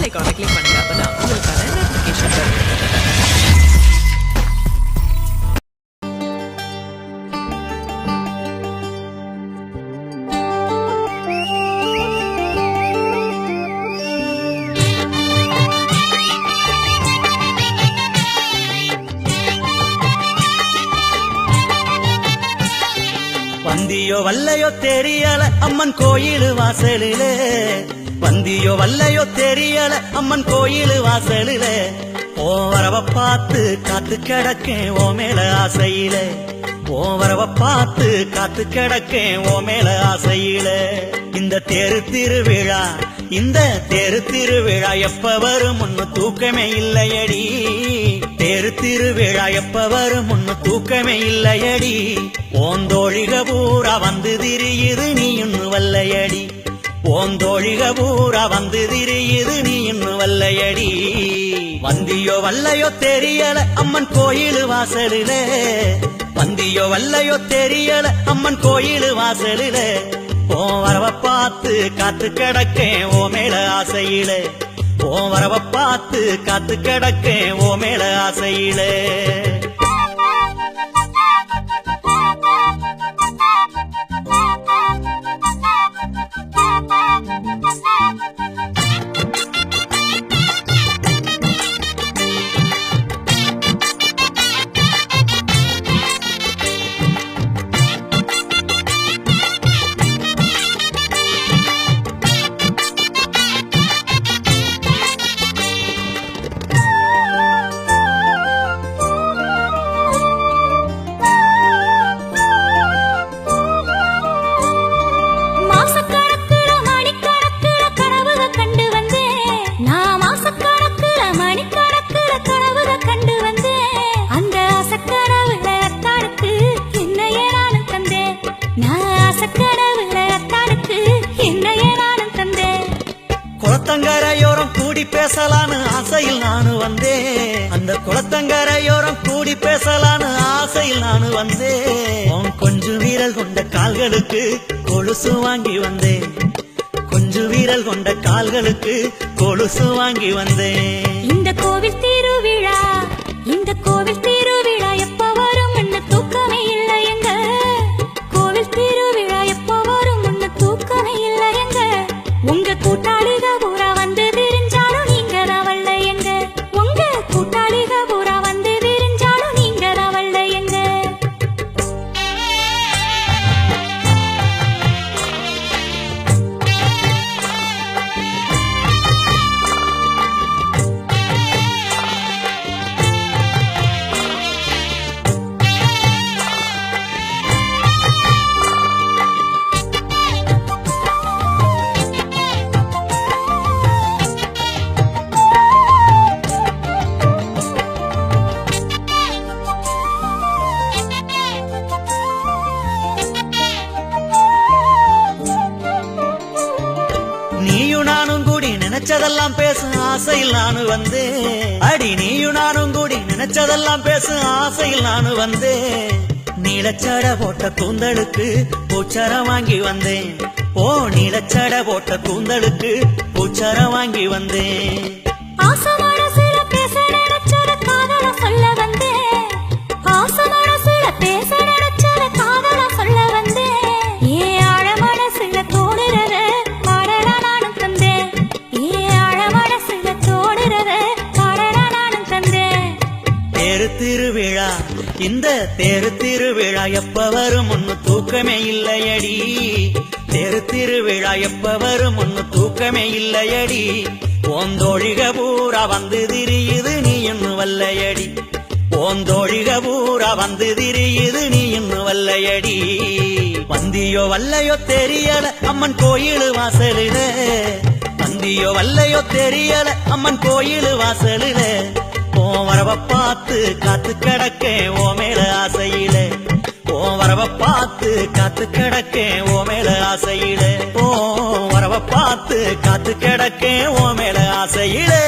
Bell ஐக்கானை click பண்ணுங்க அப்பதான் உங்களுக்கான நோட்டிபிகேஷன் வரும். வந்தியோ வல்லையோ தெரியல அம்மன் கோயில் வாசலிலே. வந்தியோ வல்லையோ தெரியல. அம்மன் கோயில் வாசலில. ஓவரவ பார்த்து காத்து கிடக்கேன் ஓ மேல ஆசையில. ஓவரவ பார்த்து காத்து கிடக்கேன் ஓ மேல ஆசையில. இந்த தேரு திருவிழா இந்த தேரு திருவிழா எப்ப வரும்? முன்னு தூக்கமே இல்லையடி. தேரு திருவிழா எப்ப வரும்? முன்னு தூக்கமே இல்லையடி. ஓந்தோழிக பூரா வந்து திரியுது நீ இன்னும் வல்லையடி. ஓந்தோழிக பூரா வந்து திரியுது நீ இன்னும் வல்லையடி. வந்தியோ வல்லையோ தெரியல அம்மன் கோயில் வாசலிலே. வந்தியோ வல்லையோ தெரியல அம்மன் கோயில் வாசலிலே. ஓ வரவ பார்த்து காத்து கிடக்கேன் ஓ மேல ஆசையிலே. ஓ வரவ பார்த்து காத்து கிடக்கேன் ஓ மேல ஆசையிலே. குளத்தங்கரையோரம் கூடி பேசலான்னு ஆசையில் நானு வந்தேன். அந்த குளத்தங்கரையோரம் கூடி பேசலான்னு ஆசையில் நானு வந்தேன். உன் கொஞ்சம் வீரல் கொண்ட கால்களுக்கு கொலுசு வாங்கி வந்தேன். கொஞ்சம் வீரல் கொண்ட கால்களுக்கு கொலுசு வாங்கி வந்தேன். இந்த கோவில் திருவிழா இந்த கோவில் திருவிழா. நினைச்சதெல்லாம் பேசும் ஆசையில் நானு வந்தேன். அடி நீயும் நானும் கூடி நினைச்சதெல்லாம் பேசும் ஆசையில் நானு வந்தேன். நீலச்சட போட்ட கூந்தலுக்கு பூச்சரம் வாங்கி வந்தேன். ஓ நீலச்சட போட்ட கூந்தலுக்கு பூச்சரம் வாங்கி வந்தேன். திருவிழா. இந்த தேரு திருவிழா எப்ப வரும்? ஒன்னு தூக்கமே இல்லையடி. தேரு திருவிழா எப்ப வரும்? ஒன்னு தூக்கமே இல்லையடி. ஓந்தோழிக பூரா வந்து திரியுது நீ இன்னும் வல்லையடி. ஓந்தோழிக பூரா வந்து திரியுது நீ இன்னும் வல்லையடி. வந்தியோ வல்லையோ தெரியல அம்மன் கோயில் வாசலில. வந்தியோ வல்லையோ தெரியல அம்மன் கோயில் வாசலில. ஓ வரவ பார்த்து காத்து கிடக்கேன் ஓ மேல ஆசையில. ஓ வரவ பார்த்து காத்து கிடக்கேன் ஓ மேல ஆசையில. ஓ வரவ பார்த்து காத்து கிடக்கேன் ஓ மேல ஆசையிலே.